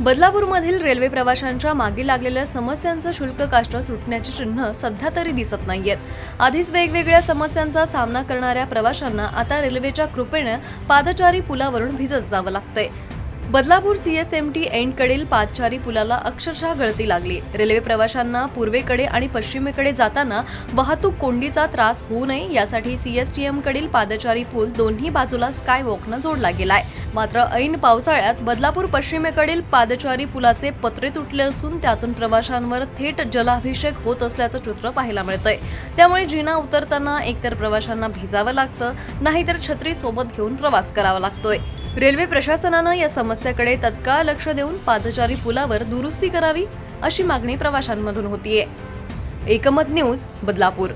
बदलापूरमधील railway प्रवाशांच्या मागे लागलेल्या समस्यांचं शुल्क काष्ट सुटण्याची चिन्ह सध्या तरी दिसत नाहीयेत. आधीच वेगवेगळ्या समस्यांचा सामना करणाऱ्या प्रवाशांना आता रेल्वेच्या कृपेनं पादचारी पुलावरून भिजत जावं लागतंय. बदलापूर सीएसएमटी एंडकडील पादचारी पुलाला अक्षरशः गळती लागली. रेल्वे प्रवाशांना पूर्वेकडे आणि पश्चिमेकडे जाताना वाहतूक कोंडीचा त्रास होऊ नये यासाठी सीएसटीएमकडील पादचारी पूल दोन्ही बाजूला स्काय वॉकनं जोडला गेलाय. मात्र ऐन पावसाळ्यात बदलापूर पश्चिमेकडील पादचारी पुलाचे पत्रे तुटले असून त्यातून प्रवाशांवर थेट जलाभिषेक होत असल्याचं चित्र पाहायला मिळतंय. त्यामुळे जिना उतरताना एकतर प्रवाशांना भिजावं लागतं नाहीतर छत्री सोबत घेऊन प्रवास करावा लागतोय. रेल्वे प्रशासनानं या समस्येकडे तत्काळ लक्ष देऊन पादचारी पुलावर दुरुस्ती करावी अशी मागणी प्रवाशांमधून होतीये. एकमत न्यूज बदलापूर.